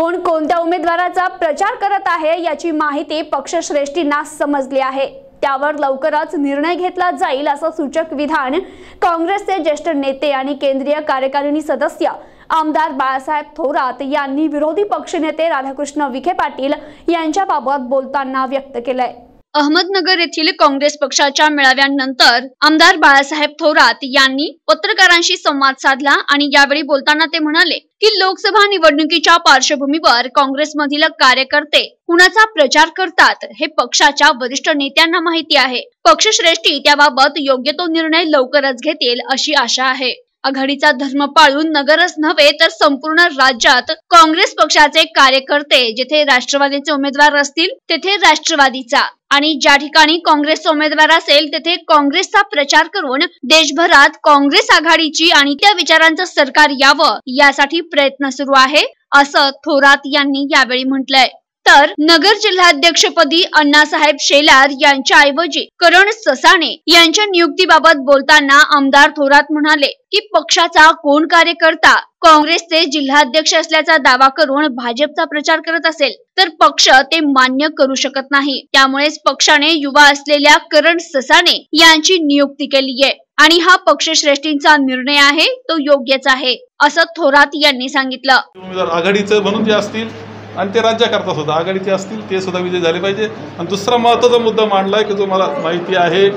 कोण कोणत्या उमेदवाराचा प्रचार करत आहे याची माहिती पक्षश्रेष्ठींना समजली आहे. त्यावर लवकरच निर्णय घेतला जाईल असं सूचक विधान काँग्रेसचे ज्येष्ठ नेते आणि केंद्रीय कार्यकारिणी सदस्य आमदार बाळासाहेब थोरात यांनी विरोधी पक्षनेते राधाकृष्ण विखे पाटील यांच्याबाबत बोलताना व्यक्त केलंय. अहमदनगर येथील काँग्रेस पक्षाच्या मेळाव्यानंतर आमदार बाळासाहेब थोरात यांनी पत्रकारांशी संवाद साधला आणि यावेळी बोलताना ते म्हणाले की लोकसभा निवडणुकीच्या पार्श्वभूमीवर काँग्रेसमधील कार्यकर्ते कुणाचा प्रचार करतात हे पक्षाच्या वरिष्ठ नेत्यांना माहिती आहे. पक्षश्रेष्ठी त्याबाबत योग्य तो निर्णय लवकरच घेतील अशी आशा आहे. आघाडीचा धर्म पाळून नगरच नव्हे तर संपूर्ण राज्यात काँग्रेस पक्षाचे कार्यकर्ते जेथे राष्ट्रवादीचे उमेदवार असतील तेथे राष्ट्रवादीचा. आणि ज्या ठिकाणी काँग्रेस उमेदवार असेल तेथे काँग्रेसचा प्रचार करून देशभरात काँग्रेस आघाडीची आणि त्या विचारांचं सरकार यावं यासाठी प्रयत्न सुरू आहे असं थोरात यांनी यावेळी म्हटलंय. तर नगर जिल्हाध्यक्षपदी अण्णासाहेब शेलार यांच्या ऐवजी करण ससाणे यांच्या नियुक्तीबाबत बोलताना आमदार थोरात म्हणाले की पक्षाचा कोण कार्यकर्ता काँग्रेसचे जिल्हाध्यक्ष असल्याचा दावा करून भाजपचा प्रचार करत असेल तर पक्ष ते मान्य करू शकत नाही. त्यामुळेच पक्षाने युवा असलेल्या करण ससाने यांची नियुक्ती केली आहे. आणि हा पक्षश्रेष्ठींचा निर्णय आहे तो योग्यच आहे असं थोरात यांनी सांगितलं. उमेदवार आघाडीचं म्हणून जे असतील आणि ते राज्याकरता सुद्धा आघाडीचे असतील ते सुद्धा विजय झाले पाहिजे. आणि दुसरा महत्त्वाचा मुद्दा मांडला आहे की जो मला माहिती आहे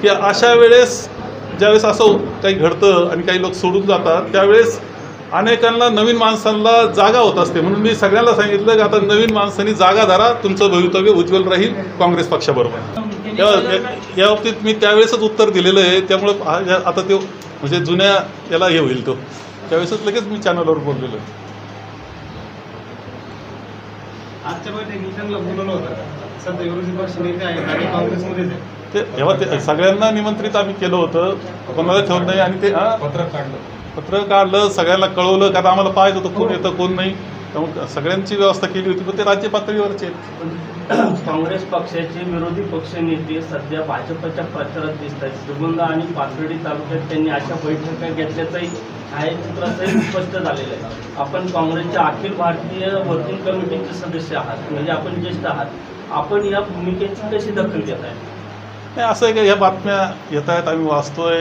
की अशा वेळेस ज्यावेळेस असं काही घडतं आणि काही लोक सोडून जातात त्यावेळेस अनेकांना नवीन माणसांना जागा होत असते. म्हणून मी सगळ्यांना सांगितलं की आता नवीन माणसांनी जागा धरा तुमचं भवितव्य उज्ज्वल राहील काँग्रेस पक्षाबरोबर. या बाबतीत मी त्यावेळेसच उत्तर दिलेलं आहे. त्यामुळं आता तो म्हणजे जुन्या याला हे होईल तो. त्यावेळेसच लगेच मी चॅनलवर बोललेलो आहे. ते सगळ्यांना निमंत्रित आम्ही केलं होतं. कोणाला ठेवलं नाही आणि ते पत्रक काढलं. पत्र काढलं सगळ्यांना कळवलं का आम्हाला पाहिजे होतं कोण येतं कोण नाही. त्यामुळे सगळ्यांची व्यवस्था केली होती पण ते राज्य पातळीवरचे काँग्रेस पक्षाचे विरोधी पक्ष नेते सध्या भाजपच्या प्रचारात दिसत आहेत. श्रीगोंद आणि पाथर्डी तालुक्यात त्यांनी अशा बैठका घेतल्याचंही छायाचित्रासही स्पष्ट झालेलं आहे. आपण काँग्रेसच्या अखिल भारतीय वर्किंग कमिटीचे सदस्य आहात म्हणजे आपण ज्येष्ठ आहात. आपण या भूमिकेची कशी दखल घेत आहे नाही असं आहे की ह्या बातम्या येत आहेत आम्ही वाचतोय.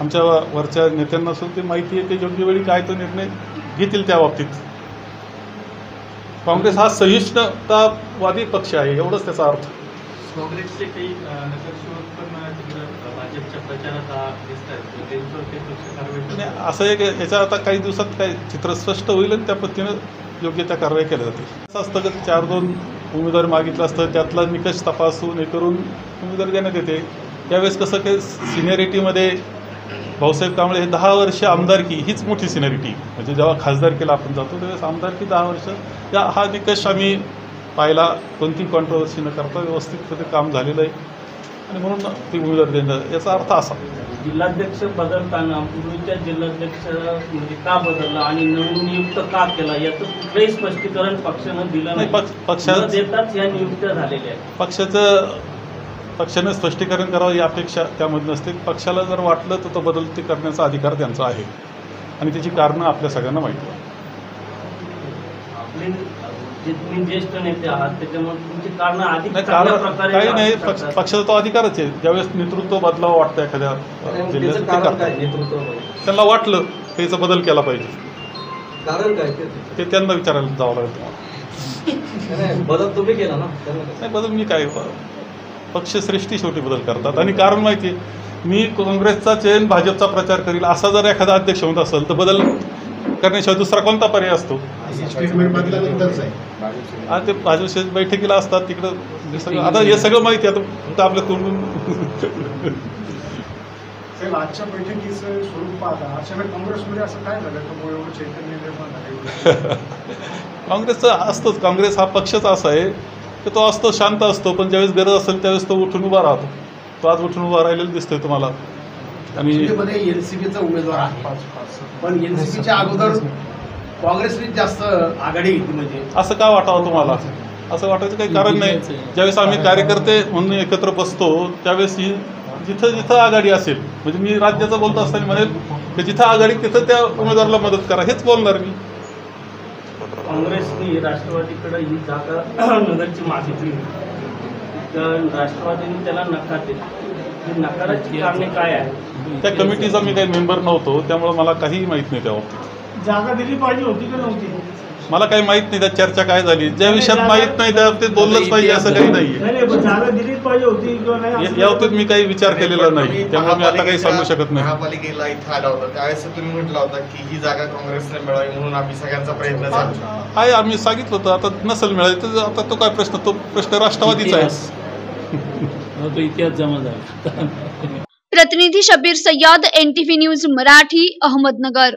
आमच्या वरच्या नेत्यांना सुद्धा ते माहिती आहे ते योग्य वेळी काय तो निर्णय घेतील त्या बाबतीत. काँग्रेस हा सहिष्णुतावादी पक्ष आहे एवढंच त्याचा अर्थ. काँग्रेसचे काही? असं आहे की याच्या आता काही दिवसात काही चित्र स्पष्ट होईल आणि त्या पद्धतीनं योग्य त्या कारवाई केल्या जातील. असं असतं की चार दोन उमेदवार मागितलं असतं त्यातला निकष तपासून हे करून उमेदवार देण्यात येते. यावेळेस कसं की सिनियरिटीमध्ये भाऊसाहेब कांबळे हे दहा वर्ष आमदारकी हीच मोठी सिनियरिटी म्हणजे जेव्हा खासदारकीला आपण जातो त्यावेळेस आमदारकी दहा वर्ष या हा निकष आम्ही पाहिला कोणती कॉन्ट्रोवर्सी न करता व्यवस्थित ते काम झालेलं आहे. आणि म्हणून ती उमेदवार देणं याचा अर्थ असा. जिल्हाध्यक्ष बदलताना पूर्वीच्या जिल्हाध्यक्ष म्हणजे का बदलला आणि नवीन नियुक्त का केला याचं कुठलंही स्पष्टीकरण पक्षानं दिलं नाही पक्ष न पक्षात देताच या नियुक्त्या झालेल्या आहेत. पक्षाचं पक्षानं स्पष्टीकरण करावं ही अपेक्षा त्यामध्ये नसते पक्षाला जर वाटलं तर तो बदल ते करण्याचा अधिकार त्यांचा आहे. आणि त्याची कारणं आपल्या सगळ्यांना माहिती आहे. काही नाही. पक्षाचा तो अधिकारच आहे. ज्यावेळेस नेतृत्व बदलावं वाटतं एखाद्या जिल्ह्यात ते करतात. नेतृत्व त्यांना वाटलं की याचा बदल केला पाहिजे. कारण काय ते? त्यांना विचारायला जावं लागेल तुम्हाला. नाही, बदल तुम्ही केला ना? नाही बदल मी काय पक्षश्रेष्ठी शेवटी बदल करतात. आणि कारण माहिती आहे मी काँग्रेसचा चयन भाजपचा प्रचार करील असा जर एखादा अध्यक्ष होत असेल तर बदल करण्याशिवाय दुसरा कोणता पर्याय असतो? ते भाजप बैठकीला असतात तिकडं सगळं आता हे सगळं माहिती आहे आता फक्त आपल्या तोंडून साहेब आजच्या बैठकीचं स्वरूप पाहता अशा वेळी काँग्रेसमध्ये असं काय झालं? का एवढं चैतन्य निर्माण झालं. काँग्रेसचं असतोच काँग्रेस हा पक्षच असा आहे की तो असतो शांत असतो पण ज्यावेळेस गरज असेल त्यावेळेस तो उठून उभा राहतो. तो आज उठून उभा राहिलेला दिसतोय तुम्हाला. आणि मध्ये एनसीपीचा उमेदवार आहे. पण एनसीपीच्या अगोदर काँग्रेसने जास्त आघाडी घेतली म्हणजे. असं का वाटावं तुम्हाला? असं वाटायचं काही कारण नाही. ज्यावेळेस आम्ही कार्यकर्ते म्हणून एकत्र बसतो त्यावेळेस ही जिथं जिथं आघाडी असेल म्हणजे मी राज्याचं बोलतो असताना म्हणेल की जिथं आघाडी तिथं त्या उमेदवाराला मदत करा. हेच बोलणार मी. काँग्रेसने राष्ट्रवादीकडे ही जागा नगरची मागितली तर राष्ट्रवादीने त्याला नकार दिला. नकाराची कारणे काय आहे त्या कमिटीचा मी काही मेंबर नव्हतो त्यामुळे मला काहीही माहीत नाही त्या बाबतीत. जागा दिली पाहिजे होती का नव्हती? मला काही माहीत नाही त्यात चर्चा काय झाली? ज्या विषयात माहीत नाही त्या बाबतीत बोललंच पाहिजे असं काही नाहीये. नाही नाही पण जागा दिलीच पाहिजे होती किंवा नाही या- असं मी काही विचार केलेला नाही. त्यामुळे मी आता काही सांगू शकत नाही. महापालिकेला इथं आला होता. त्यावेळेस तुम्ही म्हटलं होतं की ही जागा काँग्रेसने मिळावी म्हणून आम्ही सगळ्यांचा प्रयत्न चालू आहे आम्ही सांगितलं होतं आता नसेल मिळाली तर आता तो काय प्रश्न? तो प्रश्न राष्ट्रवादीचा आहे. तो इतिहास जमा झाला प्रतिनिधी Shabir Sayyad N T V news Marathi Ahmednagar.